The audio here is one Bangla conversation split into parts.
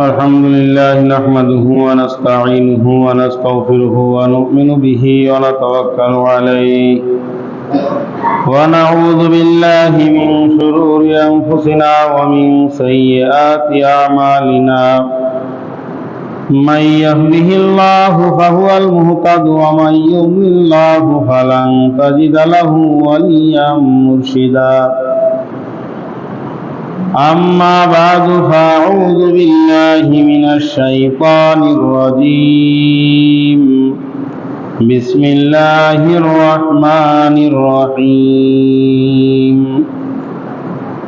الحمد لله نحمده ونستعينه ونستغفره ونؤمن به ونتوكل عليه. ونعوذ بالله من شرور أنفسنا ومن سيئات أعمالنا. من يهده الله فهو المهتد ومن يضلل الله فلن تجد له وليا مرشدا. أما بعد فأعوذ بالله من الشيطان الرجيم بسم الله الرحمن الرحيم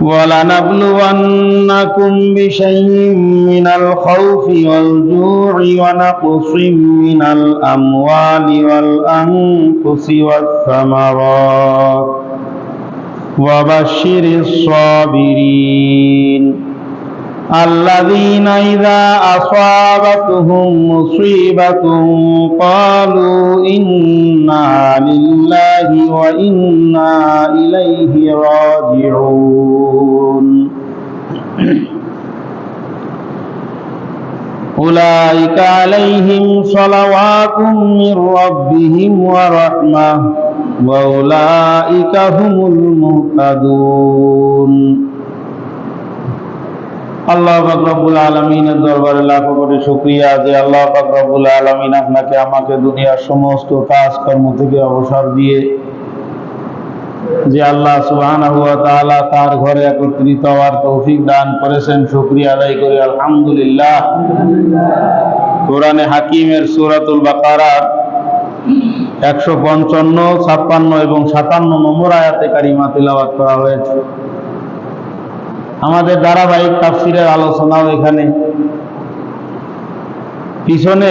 ولنبلونكم بشيء من الخوف والجوع ونقص من الأموال والأنفس والثمرات وبشر الصابرين الذين إذا أصابتهم مصيبة قالوا إنا لله وإنا إليه راجعون أولئك عليهم صلوات من ربهم ورحمة وأولئك هم المهتدون আল্লাহ রব্বুল আলমিনের দরবারে লাখো কোটি শুক্রিয়া যে আল্লাহ রব্বুল আলমিন আপনাকে আমাকে দুনিয়ার সমস্ত কাজকর্ম থেকে অবসর দিয়ে যে আল্লাহ সুবহানাহু ওয়া তাআলা তার ঘরে একত্রিত হওয়ার তৌফিক দান করেছেন শুকরিয়া আদায় করি আলহামদুলিল্লাহ কোরআনে হাকিমের সূরাতুল বাকারার একশো পঞ্চান্ন, ছাপ্পান্ন এবং সাতান্ন নম্বর আয়াতে কারিমা তিলাওয়াত করা হয়েছে। আমাদের ধারাবাহিক তাফসিরের আলোচনাও এখানে। পিছনে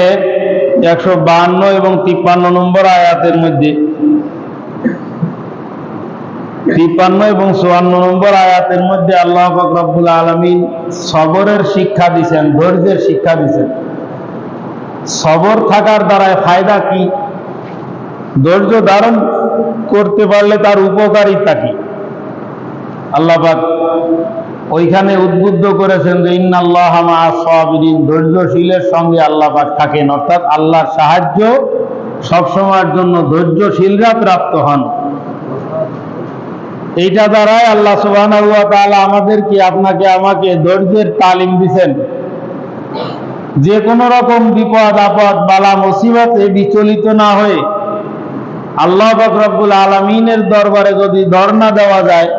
একশো বাহান্ন এবং তিপ্পান্ন নম্বর আয়াতের মধ্যে তিপ্পান্ন এবং চুয়ান্ন নম্বর আয়াতের মধ্যে আল্লাহ রব্বুল আলমিন সবরের শিক্ষা দিছেন, ধৈর্যের শিক্ষা দিছেন। সবর থাকার দ্বারায় ফায়দা কি? ধৈর্য ধারণ করতে পারলে তার উপকারিতা কি? আল্লাপাক ওইখানে উদ্বুদ্ধ করেছেন যে, ইন্নাল্লাহ সাবিরিন। ধৈর্যশীলের সঙ্গে আল্লাহ পাক থাকেন। অর্থাৎ আল্লাহর সাহায্য সবসময়ের জন্য ধৈর্যশীলরা প্রাপ্ত হন। এইটা দ্বারাই আল্লাহ তাআলা আমাদেরকে, আপনাকে আমাকে ধৈর্যের তালিম দিচ্ছেন যে কোনো রকম বিপদ, আপদ, বালা, মুসিবতে বিচলিত না হয়ে আল্লাহ রব্বুল আলমিনের দরবারে যদি ধর্ণা দেওয়া যায়,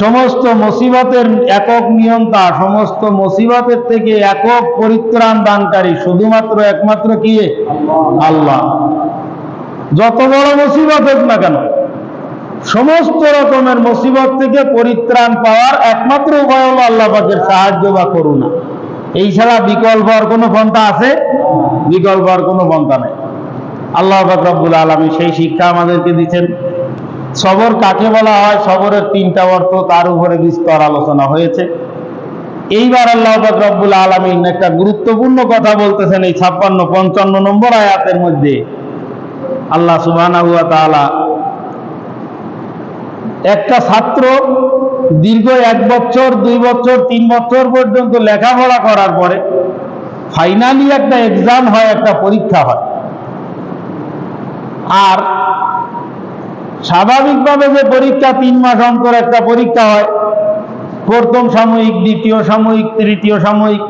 সমস্ত মুসিবতের একক নিয়ন্তা, সমস্ত মুসিবতের থেকে একক পরিত্রাণ দানকারী শুধুমাত্র একমাত্র কি? আল্লাহ। যত বড় মুসিবত হোক না কেন, সমস্ত রকমের মুসিবত থেকে পরিত্রাণ পাওয়ার একমাত্র উপায় হলো আল্লাহ পাকের সাহায্য বা করুণা। এই ছাড়া বিকল্প আর কোনো পন্থা আছে? বিকল্প আর কোনো পন্থা নেই। আল্লাহ রব্বুল আলমী সেই শিক্ষা আমাদেরকে দিচ্ছেন। সবর কাকে বলা হয়? সবরের তিনটা অর্থ, তার উপরে বিস্তর আলোচনা হয়েছে। এইবার আল্লাহ রব্বুল আলমিন একটা গুরুত্বপূর্ণ কথা বলতেছেন এই ছাপ্পান্ন, পঞ্চান্ন নম্বর আয়াতের মধ্যে। আল্লাহ সুবাহ একটা ছাত্র দীর্ঘ এক বছর, দুই বছর, তিন বছর পর্যন্ত লেখাপড়া করার পরে ফাইনালি একটা এক্সাম হয়, একটা পরীক্ষা হয়। আর স্বাভাবিকভাবে যে পরীক্ষা তিন মাস অন্তর একটা পরীক্ষা হয়, প্রথম সাময়িক, দ্বিতীয় সাময়িক, তৃতীয় সাময়িক,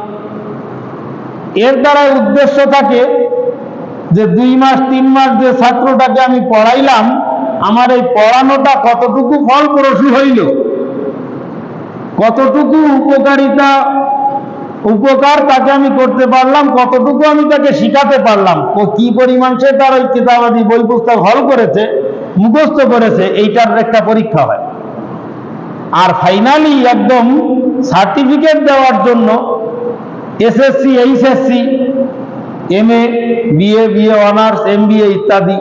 এর দ্বারা উদ্দেশ্য থাকে যে দুই মাস, তিন মাস যে ছাত্রটাকে আমি পড়াইলাম, আমার এই পড়ানোটা কতটুকু ফলপ্রসূ হইল? কতটুকু উপকারিতা উপকার তাকে আমি করতে পারলাম, কতটুকু আমি তাকে শিখাতে পারলাম কি পরিমাণ সে তার ওই কিতাবাদি বই পুস্তক হল করেছে, মুখস্থ করেছে, এইটার একটা পরীক্ষা হয়। আর ফাইনালি একদম সার্টিফিকেট দেওয়ার জন্য SSC HSC M A BA BA honours M ইত্যাদি,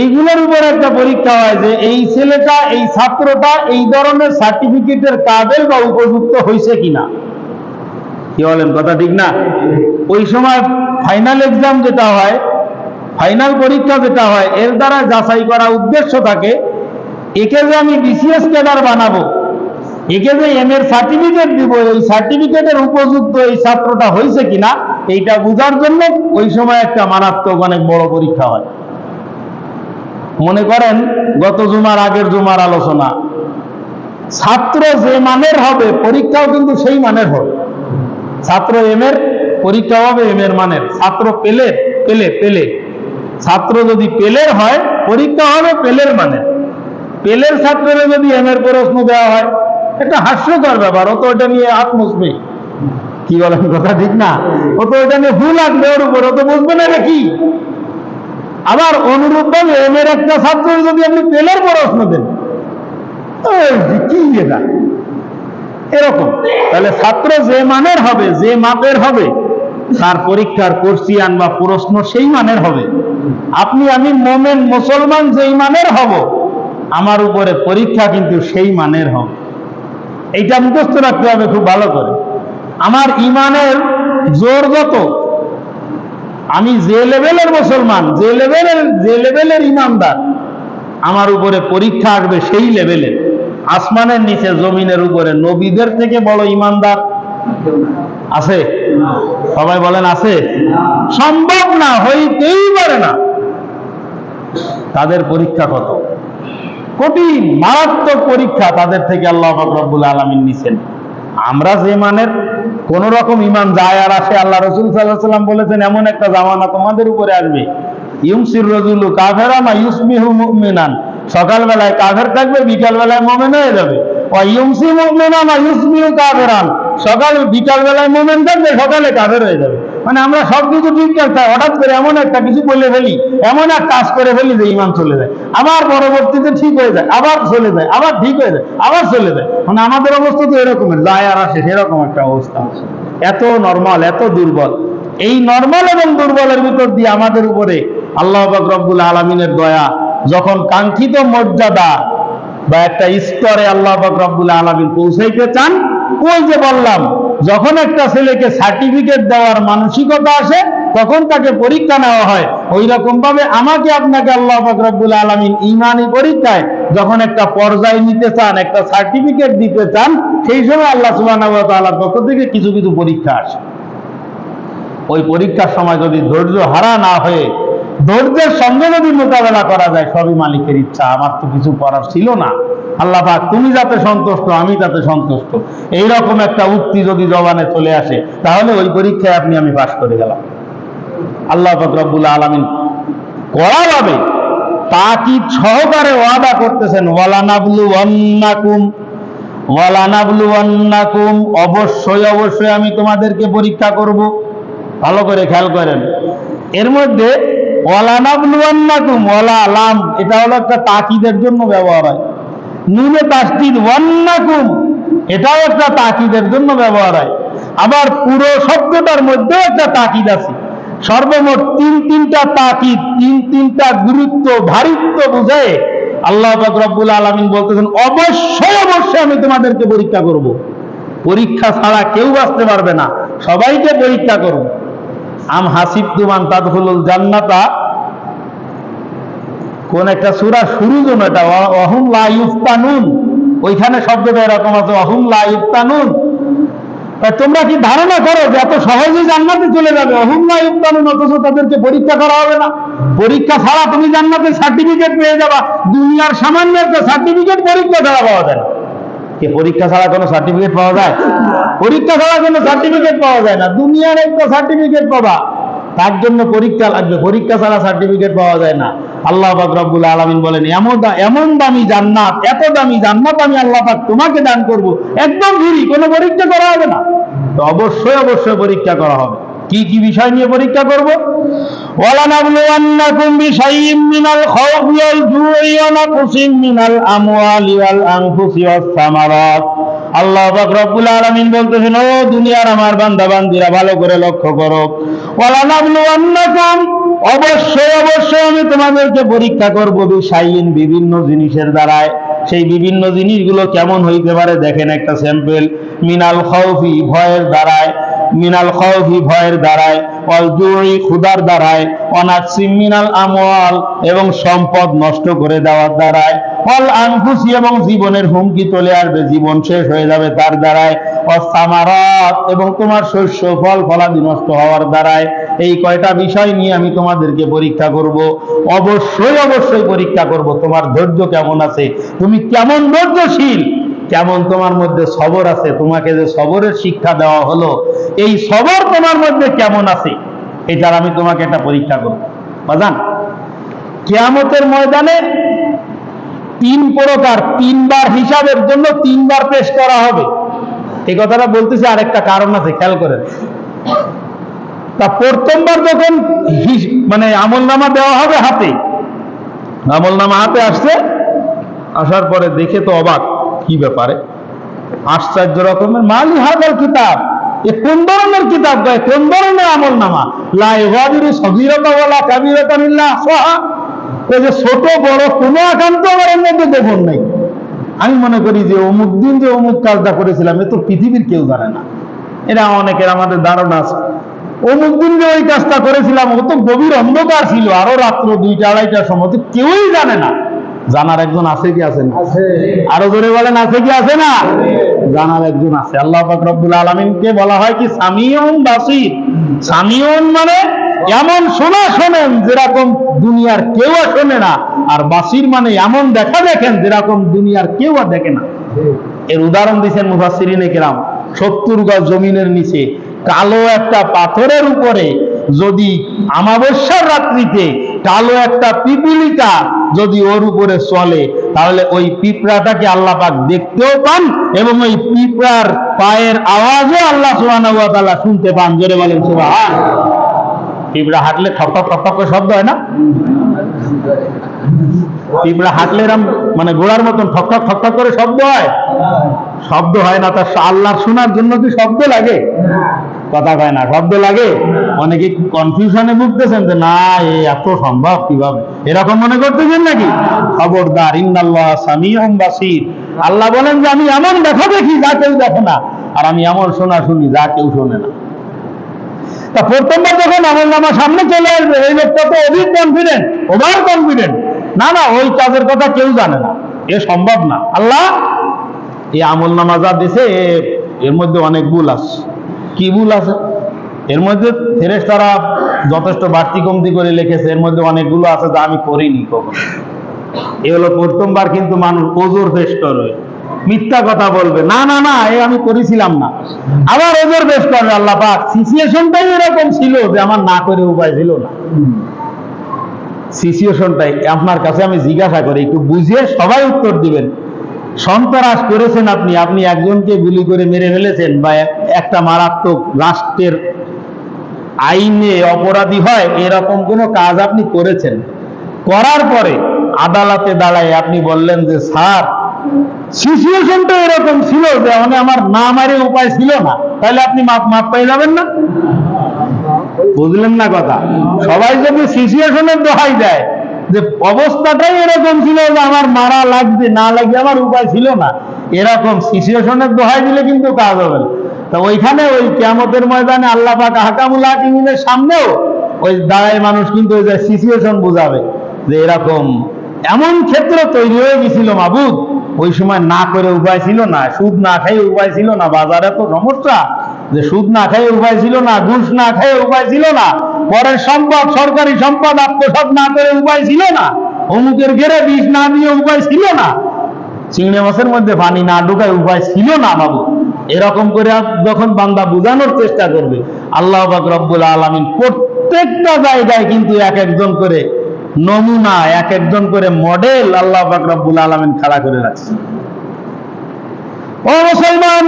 এইগুলোর উপর একটা পরীক্ষা হয় যে এই ছেলেটা, এই ছাত্রটা এই ধরনের সার্টিফিকেটের কাবেল বা উপযুক্ত হয়েছে কিনা। কি বলেন, কথা ঠিক না? ওই সময় ফাইনাল এক্সাম যেটা হয় ফাইনাল পরীক্ষা যেটা হয়, এর দ্বারা যাচাই করা উদ্দেশ্য থাকে, একে যে আমি বিসিএস ক্যাডার বানাবো, একে যে এম এর সার্টিফিকেট দিব, এই সার্টিফিকেটের উপযুক্ত এই ছাত্রটা হয়েছে কিনা, এইটা বোঝার জন্য ওই সময় একটা মারাত্মক অনেক বড় পরীক্ষা হয়। মনে করেন, গত জুমার আগের জুমার আলোচনা, ছাত্র যে মানের হবে, পরীক্ষাও কিন্তু সেই মানের হবে। ছাত্র এম এর পরীক্ষা হবে এম এর মানের। ছাত্র পেলে পেলে পেলে। ছাত্র যদি পেলের হয়, পরীক্ষা হবে পেলের মানের। পেলের ছাত্রের যদি এম এর প্রশ্ন দেওয়া হয়, একটা হাস্যকর ব্যাপার, ও তো এটা নিয়ে মুসবে কি বলেন, কথা ঠিক না? ও তো এটা নিয়ে ভুল আসবে ওর উপর, ও তো বুঝবে না কি? আবার অনুরূপ ভাবে এম এর একটা ছাত্র যদি আপনি পেলের প্রশ্ন দেন কি এটা? এরকম। তাহলে ছাত্র যে মানের হবে, যে মাপের হবে, তার পরীক্ষার কোর্সিয়ান বা প্রশ্ন সেই মানের হবে। আপনি, আমি মোমেন মুসলমান যেই মানের হব, আমার উপরে পরীক্ষা কিন্তু সেই মানের হবে। এইটা মুখস্থ রাখতে হবে খুব ভালো করে। আমার ইমানের জোর যত, আমি যে লেভেলের মুসলমান, যে লেভেলের যে লেভেলের ইমানদার, আমার উপরে পরীক্ষা আসবে সেই লেভেলের। আসমানের নিচে, জমিনের উপরে। নবীদের থেকে বড় ইমানদার আছে? সবাই বলেন আছে? সম্ভব না, হইতেই পারে না। তাদের পরীক্ষা কত? কঠিন মারাত্মক পরীক্ষা তাদের থেকে আল্লাহ রব্বুল আলমিন নিছেন। আমরা যে মানের, কোন রকম ইমান যায় আর আসে, আল্লাহ রসুল সাল্লাহ সাল্লাম বলেছেন, এমন একটা জামানা তোমাদের উপরে আসবে। ইউমসির রজুলু কাফেরা না ইউসমিহু মুমিনান। সকালবেলায় কাফের থাকবে বিকাল বেলায় মোমেন হয়ে যাবে। ইউমসি মুমিনা ইউসমিহু কাফেরান। সকাল বিকাল বেলায় মোমেন থাকবে, সকালে কাফের হয়ে যাবে। মানে আমরা সব কিছু ঠিকঠাক থাক হঠাৎ করে এমন একটা কিছু বলে ফেলি, এমন এক কাজ করে ফেলি যে ইমান চলে যায়। আবার পরবর্তীতে ঠিক হয়ে যায়, আবার চলে যায়, আবার ঠিক হয়ে যায়, আবার চলে যায়। মানে আমাদের অবস্থা তো এরকমের যায় আর আসে সেরকম একটা অবস্থা এত নর্মাল এত দুর্বল। এই নর্মাল এবং দুর্বলের ভিতর দিয়ে আমাদের উপরে আল্লাহ রব্বুল আলমিনের দয়া যখন কাঙ্ক্ষিত মর্যাদা বা একটা স্তরে আল্লাহ রব্বুল আলমিন পৌঁছাইতে চান, ওই যে বললাম, যখন একটা ছেলেকে সার্টিফিকেট দেওয়ার মানসিকতা আসে, তখন তাকে পরীক্ষা নেওয়া হয়। ওই রকম ভাবে আমাকে আপনাকে আল্লাহ পাক আলমিন ইমানি পরীক্ষায় যখন একটা পর্যায়ে নিতে চান, একটা সার্টিফিকেট দিতে চান, সেই সময় আল্লাহ সুবাহ পক্ষ থেকে কিছু কিছু পরীক্ষা আসে। ওই পরীক্ষার সময় যদি ধৈর্য হারা না হয়ে ধৈর্যের সঙ্গে যদি মোকাবেলা করা যায়, সবই মালিকের ইচ্ছা। আমার তো কিছু করার ছিল না। আল্লাহ পাক, তুমি যাতে সন্তুষ্ট, আমি তাতে সন্তুষ্ট। এইরকম একটা উক্তি যদি জবানে চলে আসে, তাহলে ওই পরীক্ষায় আপনি, আমি পাশ করে গেলাম। আল্লাহ পাক রব্বুল আলমিন কড়াভাবে তাকিদ সহকারে ওয়াদা করতেছেন ওয়ালানাবলু ওয়ান্নাকুম ওয়ালানাবলু অন্নাকুম অবশ্যই অবশ্যই আমি তোমাদেরকে পরীক্ষা করব। ভালো করে খেয়াল করেন। এর মধ্যে ওয়ালানাবলুয়ান্নাকুম ওয়ালা আলাম এটা হলো একটা তাকিদের জন্য ব্যবহার হয়। নুনে তাস্তিদ ওয়ান্নাকুম। এটাও একটা তাকিদের জন্য ব্যবহার হয়। আবার পুরো শব্দটার মধ্যে একটা তাকিদ আছে। সর্বমোট তিন তিনটা তাকিদ, তিন তিনটা গুরুত্ব ভারিত্ব বুঝায় আল্লাহ রব্বুল আলামিন বলতেছেন, অবশ্যই অবশ্যই আমি তোমাদেরকে পরীক্ষা করব। পরীক্ষা ছাড়া কেউ বাঁচতে পারবে না। সবাইকে পরীক্ষা করব। আম হাসিব তুমান তাদহুলুল জান্নাতা। কোন একটা সূরা শুরু যেন এটা? অহুম লা ওইখানে শব্দটা এরকম আছে, অহুম লা ইফতানুন তা তোমরা কি ধারণা করো যে এত সহজে জান্নাতে চলে যাবে? অহুম লা ইফতানুন অথচ তাদেরকে পরীক্ষা করা হবে না। পরীক্ষা ছাড়া তুমি জান্নাতে সার্টিফিকেট পেয়ে যাবা। দুনিয়ার সামান্য একটা সার্টিফিকেট পরীক্ষা ছাড়া পাওয়া যায় না। পরীক্ষা ছাড়া কোনো সার্টিফিকেট পাওয়া যায়? পরীক্ষা ছাড়া কোনো সার্টিফিকেট পাওয়া যায় না দুনিয়ার একটা সার্টিফিকেট পাবা তার জন্য পরীক্ষা লাগবে পরীক্ষা ছাড়া সার্টিফিকেট পাওয়া যায় না আল্লাহ পাক রব্বুল আলামিন বলেন এমন দা- এমন দামি জান্নাত এত দামি জান্নাত আমি আল্লাহ পাক তোমাকে দান করব একদম ফ্রি কোনো পরীক্ষা করা হবে না তো অবশ্যই অবশ্যই পরীক্ষা করা হবে কি কি বিষয় নিয়ে পরীক্ষা করব ولنبلونكم بشيء من الخوف والجوع ونقص من الأموال والأنفس والثمرات আল্লাহ রব্বুল আলামিন বলতেছেন, ও দুনিয়ার আমার বান্দা বান্দিরা ভালো করে লক্ষ্য করো। অবশ্যই অবশ্যই আমি তোমাদেরকে পরীক্ষা করব বিশাইন বিভিন্ন জিনিসের দ্বারায়। সেই বিভিন্ন জিনিসগুলো কেমন হইতে পারে দেখেন একটা স্যাম্পেল মিনাল খাউফি ভয়ের দ্বারায়, মিনাল খাউফি ভয়ের দ্বারায় অল জুরি ক্ষুদার দ্বারায় অনাক্সিম মিনাল আমল এবং সম্পদ নষ্ট করে দেওয়ার দ্বারায়। ফল আনফুসি এবং জীবনের হুমকি চলে আসবে জীবন শেষ হয়ে যাবে তার দ্বারায়। অস্থামারত এবং তোমার শস্য, ফল, ফলাদি নষ্ট হওয়ার দ্বারায়। এই কয়টা বিষয় নিয়ে আমি তোমাদেরকে পরীক্ষা করব। অবশ্যই অবশ্যই পরীক্ষা করব। তোমার ধৈর্য কেমন আছে? তুমি কেমন ধৈর্যশীল? কেমন তোমার মধ্যে সবর আছে? তোমাকে যে সবরের শিক্ষা দেওয়া হলো, এই সবর তোমার মধ্যে কেমন আছে? এটার আমি তোমাকে একটা পরীক্ষা করব। বাজান, কেয়ামতের ময়দানে তিন প্রকার, তিনবার হিসাবের জন্য তিনবার পেশ করা হবে। এই কথাটা বলতেছি আরেকটা কারণ আছে, খেয়াল করেন। তা প্রথমবার যখন মানে আমল নামা দেওয়া হবে হাতে আমল নামা হাতে আসছে, আসার পরে দেখে তো অবাক, কি ব্যাপারে? আশ্চর্য রকমের, মালি হাজার কিতাব, এ কোন ধরনের কিতাব কোন ধরনের আমল নামা সগিরতা বলা কাবিরতা আহসাহা যে ছোট, বড় কোনো আকান্ত আমার এর মধ্যে দেখুন নেই। আমি মনে করি যে অমুক দিন যে অমুক কাজটা করেছিলাম, এ তো পৃথিবীর কেউ জানে না। এটা অনেকের আমাদের ধারণা আছে। অমুক দিন যে ওই কাজটা করেছিলাম, ও তো গভীর অন্ধকার ছিল, আরও রাত্র দুইটা, আড়াইটার সময়, তো কেউই জানে না। জানার একজন আছে কি আছে না? আরও জোরে বলেন আছে কি আছে না? জানার একজন আছে। আল্লাহ রব্বুল আলামিনকে বলা হয় কি সামিউন বাসির। সামিউন মানে এমন শোনা শোনেন যেরকম দুনিয়ার কেউ শোনে না আর বাসির মানে এমন দেখা দেখেন যেরকম দুনিয়ার কেউ আর দেখে না। এর উদাহরণ দিচ্ছেন মুফাসসিরিনে কেরাম। সত্তর গজ জমিনের নিচে কালো একটা পাথরের উপরে যদি আমাবস্যার রাত্রিতে কালো একটা পিপিলিটা যদি ওর উপরে চলে তাহলে ওই পিঁপড়াটাকে আল্লাহ পাক দেখতেও পান এবং ওই পিঁপড়ার পায়ের আওয়াজও আল্লাহ তাআলা শুনতে পান জোরে বলেন সুবহান পিঁপড়া হাঁটলে ঠক ঠক ঠক শব্দ হয় না পিঁপড়া হাঁটলে এরম মানে ঘোড়ার মতন ঠক ঠক ঠক ঠক করে শব্দ হয়? শব্দ হয় না, তার আল্লাহ শোনার জন্য কি শব্দ লাগে? কথা কয় না, শব্দ লাগে? অনেকে কনফিউশনে ভুগতেছেন যে, না, এ এত সম্ভব কীভাবে? এরকম মনে করতেছেন নাকি? খবরদার, ইন্নাল্লাহ সামিউম বাসির। আল্লাহ বলেন যে, আমি এমন দেখা দেখি যা কেউ দেখে না, আর আমি এমন শোনা শুনি যা কেউ শোনে না। তা প্রথমবার যখন আমল নামা সামনে চলে আসবে, এই লোকটা তো অধিক কনফিডেন্ট ওভার কনফিডেন্ট না না, ওই কাজের কথা কেউ জানে না। এ সম্ভব না। আল্লাহ এই আমল নামা যা দিছে, এর মধ্যে অনেক ভুল আছে। কি ভুল আছে? এর মধ্যে ফেরেশতারা যথেষ্ট বাড়তি কমতি করে লিখেছে, এর মধ্যে অনেকগুলো আছে যা আমি করিনি কখনো। এ হলো প্রথমবার কিন্তু মানুষ ওজোর পেশ করবে মিথ্যা কথা বলবে। না না না, এ আমি করেছিলাম না। আবার ওজোর পেশ করবে আল্লাহ পাক সিচুয়েশনটাই এরকম ছিল যে আমার না করে উপায় ছিল না। সিচুয়েশনটাই। আপনার কাছে আমি জিজ্ঞাসা করি, একটু বুঝিয়ে সবাই উত্তর দিবেন। সন্ত্রাস করেছেন আপনি আপনি একজনকে গুলি করে মেরে ফেলেছেন বা একটা মারাত্মক রাষ্ট্রের আইনে অপরাধী হয়, এরকম কোনো কাজ আপনি করেছেন। করার পরে আদালতে দাঁড়ায় আপনি বললেন যে, স্যার, সিচুয়েশনটা এরকম ছিল যে মানে আমার না মারে উপায় ছিল না। তাহলে আপনি মাপ মাপ পেয়ে যাবেন না? বুঝলেন না কথা? সবাই যদি সিচুয়েশনের দোহাই দেয়, যে অবস্থাটাই এরকম ছিল যে আমার মারা লাগছে না লাগছে আমার উপায় ছিল না। এরকম সিচুয়েশনের দোহাই দিলে কিন্তু কাজ হবে না। তা ওইখানে ওই কেমতের ময়দানে আল্লাহ পাক হাকামুল হাকিমিনের সামনেও ওই দাঁড়ায় মানুষ কিন্তু ওই যে সিচুয়েশন বোঝাবে যে এরকম এমন ক্ষেত্র তৈরি হয়ে গেছিল মাবুদ। ওই সময় না করে উপায় ছিল না, সুদ না খাই উপায় ছিল না, বাজারে তো সমস্যা। যে সুদ না খাইয়ে উপায় ছিল না, ঘুষ না খাইয়ে উপায় ছিল না, পরের সম্পদ, সরকারি সম্পদ আত্মসাৎ না করে উপায় ছিল না, অমুকের ঘেরে বিষ না দিয়ে উপায় ছিল না, চিংড়ি মাছের মধ্যে পানি না ঢুকায় উপায় ছিল না বাবু। এরকম করে যখন বান্দা বোঝানোর চেষ্টা করবে, আল্লাহ পাক রব্বুল আলামিন প্রত্যেকটা জায়গায় কিন্তু এক একজন করে নমুনা, এক একজন করে মডেল আল্লাহ পাক রব্বুল আলামিন খাড়া করে রাখছে। ও মুসলমান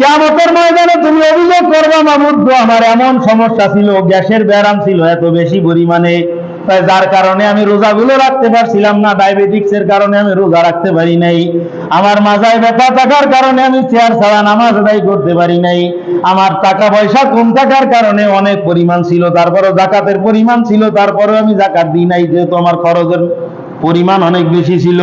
কেমতের ময়দানে তুমি অভিযোগ করবা আমার এমন সমস্যা ছিল, গ্যাসের ব্যারাম ছিল এত বেশি পরিমাণে। যার কারণে আমি রাখতে পারছিলাম না ডায়াবেটিক্স এর কারণে আমি রোজা রাখতে পারি নাই। আমার মাজায় ব্যথা থাকার কারণে আমি চেয়ার ছাড়া নামাজ আদায় করতে পারি নাই। আমার টাকা পয়সা কম থাকার কারণে অনেক পরিমাণ ছিল জাকাতের পরিমাণ ছিল, তারপরেও আমি জাকাত দিই নাই, যেহেতু আমার খরচের পরিমাণ অনেক বেশি ছিল।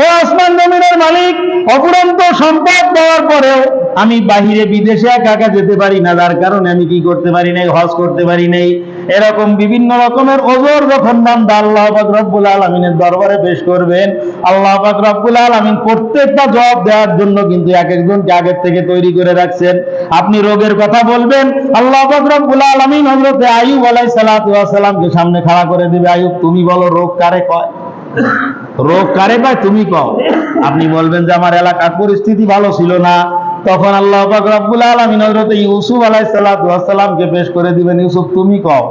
ও আসমান জমিনের মালিক অপুরন্ত সম্পদ দেওয়ার পরেও আমি বাহিরে বিদেশে একা যেতে পারি না, যার কারণে আমি কি করতে পারি নাই, হজ করতে পারি নাই। এরকম বিভিন্ন রকমের ওজোর যখন বান্দা আল্লাহ রব্বুল আলমিনের দরবারে পেশ করবেন। আল্লাহ রব্বুল আলমিন প্রত্যেকটা জবাব দেওয়ার জন্য কিন্তু এক একজনকে আগের থেকে তৈরি করে রাখছেন। আপনি রোগের কথা বলবেন, আল্লাহ রব্বুল আলমিন হজরতে আয়ুব আলাই সালাতামকে সামনে খাড়া করে দিবে। আয়ুব তুমি বলো রোগ কারে কয়? রোগ কারে কয় তুমি কও। আপনি বলবেন যে আমার এলাকার পরিস্থিতি ভালো ছিল না। তখন আল্লাহ রব্বুল আলামিন হযরত ইউসুফ সালাতু পেশ করে দিবেন, ইউসুফ, তুমি কও,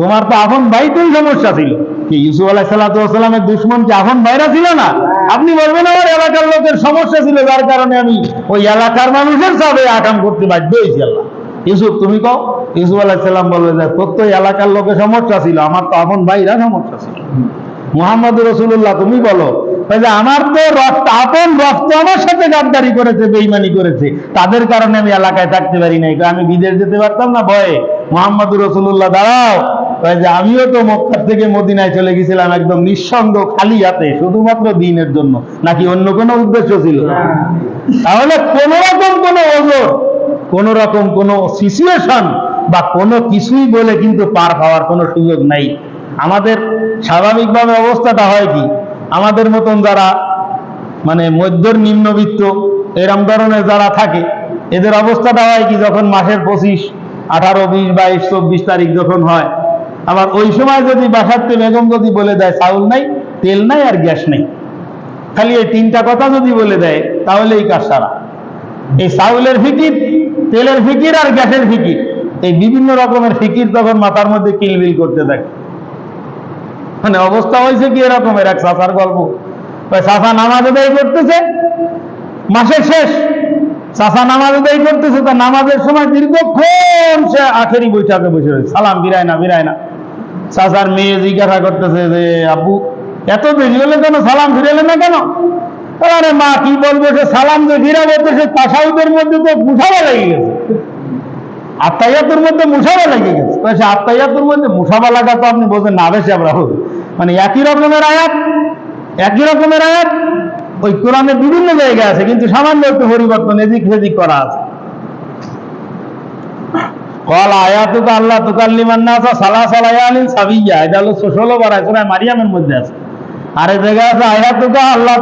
তোমার তো আপন ভাইতেই সমস্যা ছিল। কি, ইউসুফ ওয়াস সালামের দুশমন কি আপন ভাইরা ছিল না? আপনি বলবেন, আমার এলাকার লোকের সমস্যা ছিল, যার কারণে আমি ওই এলাকার মানুষের সাথে আকাম করতে বাধ্য হয়েছি আল্লাহ। ইউসুফ, তুমি কও? ইউসুফ আলাইহিস সালাম বলবে যে, তোর তো এলাকার লোকের সমস্যা ছিল, আমার তো আপন ভাইরা সমস্যা ছিল। মোহাম্মদ রসুল্লাহ তুমি বলো। যে আমার তো রক্ত আপন রক্ত আমার সাথে গাদ্দারি করেছে বেইমানি করেছে। তাদের কারণে আমি এলাকায় থাকতে পারি নাই। আমি বিদেশ যেতে পারতাম না ভয়ে। মোহাম্মদ রসুল্লাহ দাঁড়াও। যে আমিও তো মক্কার থেকে মদিনায় চলে গেছিলাম একদম নিঃসঙ্গ খালি হাতে শুধুমাত্র দিনের জন্য। নাকি অন্য কোনো উদ্দেশ্য ছিল? তাহলে কোন রকম কোন ওজোর কোন রকম কোন সিচুয়েশন বা কোনো কিছুই বলে কিন্তু পার পাওয়ার কোনো সুযোগ নাই। আমাদের স্বাভাবিকভাবে অবস্থাটা হয় কি? আমাদের মতন যারা মানে মধ্যর নিম্নবিত্ত, এরম ধরনের যারা থাকে, এদের অবস্থাটা হয় কি যখন মাসের পঁচিশ, আঠারো, বিশ, বাইশ, চব্বিশ তারিখ যখন হয়, আবার ওই সময় যদি বাসাতে বেগম যদি বলে দেয়, চাউল নাই, তেল নাই আর গ্যাস নেই। খালি এই তিনটা কথা যদি বলে দেয়, তাহলে এই কাজ সারা এই চাউলের ফিকির, তেলের ফিকির আর গ্যাসের ফিকির, এই বিভিন্ন রকমের ফিকির তখন মাথার মধ্যে কিলবিল করতে থাকে। মানে অবস্থা হয়েছে কি এরকমের এক চাষার গল্প। চাষা নামাজ আদায় করতেছে, মাসের শেষ। চাষা নামাজ আদায় করতেছে, তা নামাজের সময় দীর্ঘক্ষণ সে আখেরি বৈঠকে বসে রয়েছে। সালাম বিরায় না বিরায় না। চাষার মেয়ে জিজ্ঞাসা করতেছে যে, আব্বু, এত দেরি হলে কেন সালাম ফিরালে না কেন? আরে মা, কি বলবে, সে সালাম যে ফিরাবে, তো সে তাসাউদের মধ্যে তো মুসাবা লেগে গেছে। আত্মাইয়াতুর মধ্যে মুসাবা লেগে গেছে। সে আত্মাইয়াতুর মধ্যে মুসাবা লাগা তো আপনি বলছেন, না বেশি আমরা হোক মানে একই রকমের আয়াত, একই রকমের আয়াত, ওই কোরআনের বিভিন্ন জায়গায় আছে, কিন্তু সামান্য একটু পরিবর্তন, এদিক সেদিক করা আছে। কল আয়াত আল্লাহ তুকাল্লিমান সালা সালাসা লায়ালিন সাবিয়া এটা হলো 16 বার সূরা মারিয়ামের মধ্যে আছে। আর এই জায়গায় আছে আয়াতুকা আল্লাহ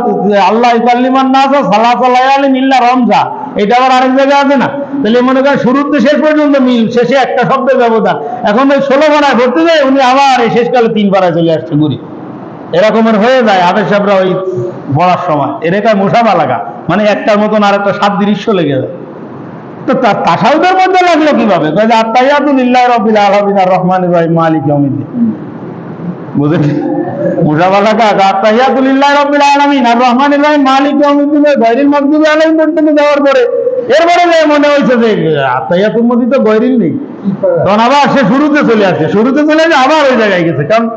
আল্লাহ ইকাল্লিমান নাসা সালাসা লায়ালিন ইল্লা রমজা। এটা আবার আরেক জায়গায় আছে না? তাহলে মনে করেন শুরুতে শেষ পর্যন্ত মিল, শেষে একটা শব্দের ব্যবধান। এখন ওই ষোলো পাড়ায় ভর্তি যায় উনি আবার এই শেষকালে তিন পাড়ায় চলে আসছে ঘুরি এরকমের হয়ে যায় আবেশ সাহেবরা ওই পড়ার সময়। এর একটা মোসাবা লাগা মানে একটার মতন আর একটা সাত দৃশ্য লেগে যায়। তো তার তাসাউদের মধ্যে লাগল কীভাবে? কয় যে আত্মাইয়াতুলিল্লাহ রবিল আলমিন রহমান মালিক ইয়াউমিদ্দিন। পরে শুরুতে চলে আসে শুরুতে চলে আসে আবার ওই জায়গায় গেছে। কারণ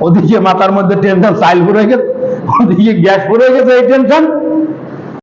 ওদিকে মাথার মধ্যে টেনশন সাইল পড়ে গেছে, ওদিকে গ্যাস ফুরে গেছে, এই টেনশন